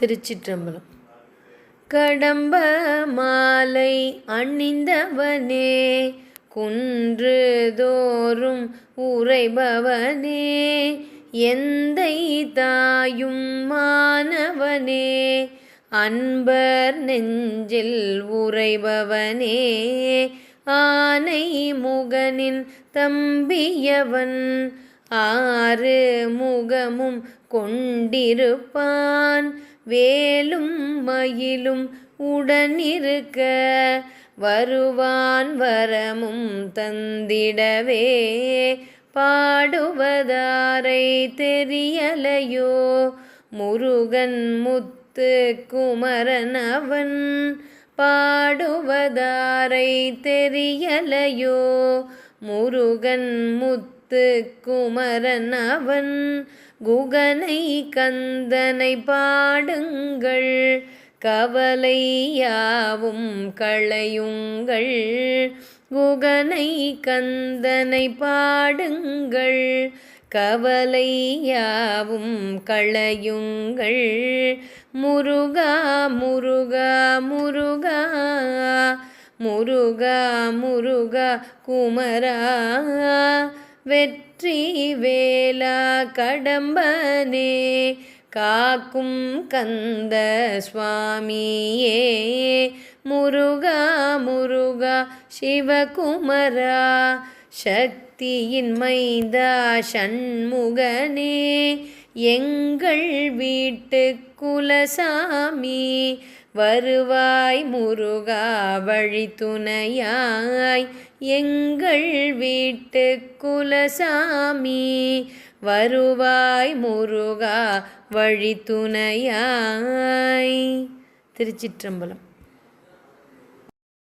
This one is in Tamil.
திருச்சிற்றம்பலம். கடம்ப மாலை அணிந்தவனே குன்று தோறும் உரைபவனே எந்தை தாயும் மாணவனே அன்பர் நெஞ்சில் உரைபவனே ஆனை முகனின் தம்பியவன் ஆறு முகமும் கொண்டிருப்பான் வேலும் மயிலும் உடனிருக்க வருவான் வரமும் தந்திடவே. பாடுவதாரை தெரியலையோ? முருகன் முத்து குமரன் அவன் பாடுவதாரை தெரியலையோ? முருகன் முத்து குமரன் அவன் குகனை கந்தனை பாடுங்கள் கவலையாவும் களையுங்கள். குகனை கந்தனை பாடுங்கள் கவலையாவும் களையுங்கள். முருகா முருகா முருகா முருகா முருகா குமரா. வெற்றி வேலா கடம்பனே காக்கும் கந்த சுவாமியே. முருகா முருகா சிவகுமரா சக்தியின் மைந்தா சண்முகனே எங்கள் வீட்டு குலசாமி வருவாய் முருகா வழி துணையாய் எங்கள் வீட்டு குலசாமி வருவாய் முருகா வழி துணையாய். திருச்சிற்றம்பலம்.